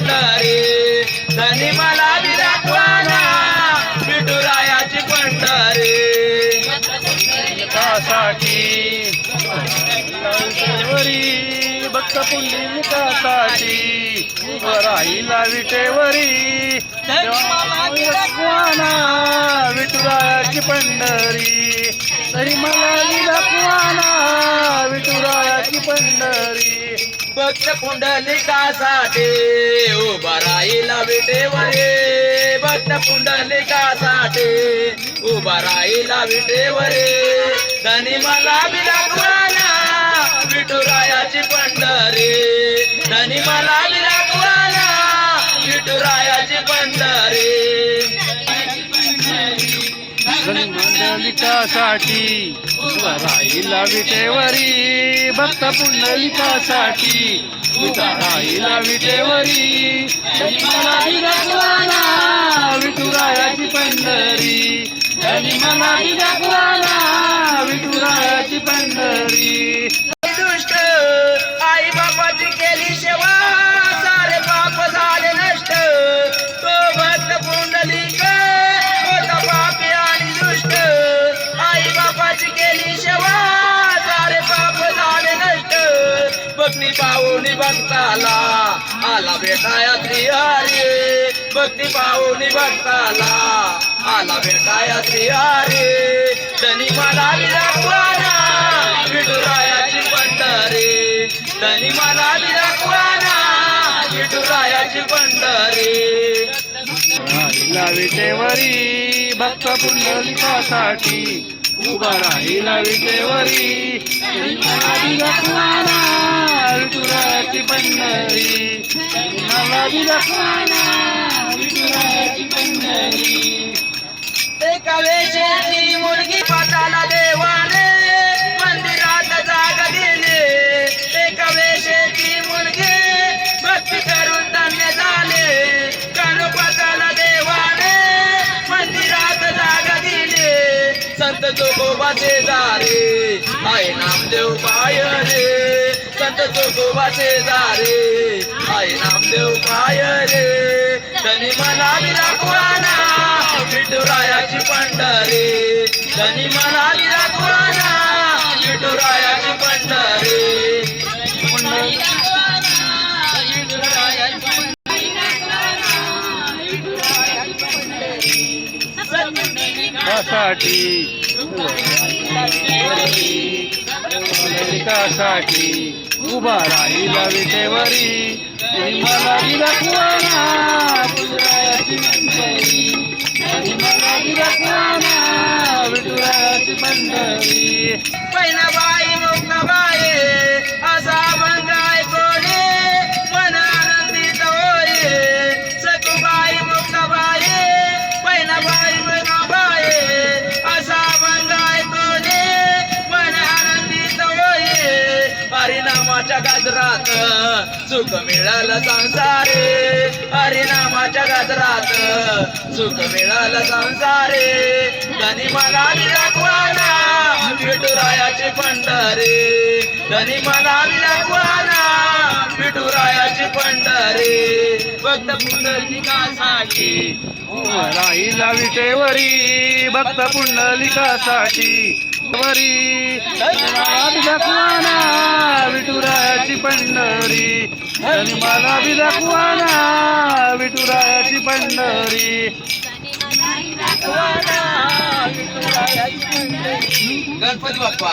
पंढरी धनी मला दाखवाना विठुरायाची पंढरी विकासाठी विटेवरी भक्त विकासाठी राहिला विटेवरी दाखवाना विठुरायाची पंढरी तरी मला दाखवाना विठुरायाची पंढरी भक्त पुंडलिकासाठी उभा राहिला विटेवरे. भक्त पुंडलिकासाठी उभा राहिला विटेवरे. धनी मला बी विठुरायाची पंढरी. धनी मला बी विठुरायाची पंढरी. पुंडलिकासाठी उभा राहिला विटेवरी भक्त पुंडलिकासाठी. उभा राहिला विटेवरी विठुरायाची पंढरी. तरी मला बी भक्ती पाहुणी भक्ताला. आला भेटाया श्रीहरी. भक्ती पाहुणी भक्ताला. आला भेटाया श्रीहरी. धनी मला दाखवाना विठुरायाची पंढरी. धनी मला दाखवाना विठुरायाची पंढरी. विटेवरी भक्त पुंडलिकासाठी उभा राहिला विटेवरी तरी मला पंढरी. तरी मला बी दाखवाना पंढरी. एका वेशाची मुलगी पाताला देवा. संत जोगोबाचे दारे. आहे नामदेव पाय रे संत जोगोबाचे दारे. आहे नामदेव पाय रे धनी मला बी विठुरायाची पंढरे. धनी मला बी दाखवाना विठुरायाची साठी साठी उभा राहिला विटेवरी. मला बी विठुरायाची पंढरी मला विठुरायाची बाई हरिनामाच्या गाजरात सुख मिळालं संसारे. हरिनामाच्या गाजरात सुख मिळालं संसारे. धनी मला दाखवाना विठुरायाची पंढरे. धनी मला दाखवाना विठुरायाची पंढरे. भक्त पुंडलिकासाठी उभा राहिला विटेवरी भक्त पुंडलिकासाठी वरी. दाखवाना विठुरायाची पंढरी. आणि मला बी दाखवाना विठुरायाची पंढरी. गणपती बाप्पा.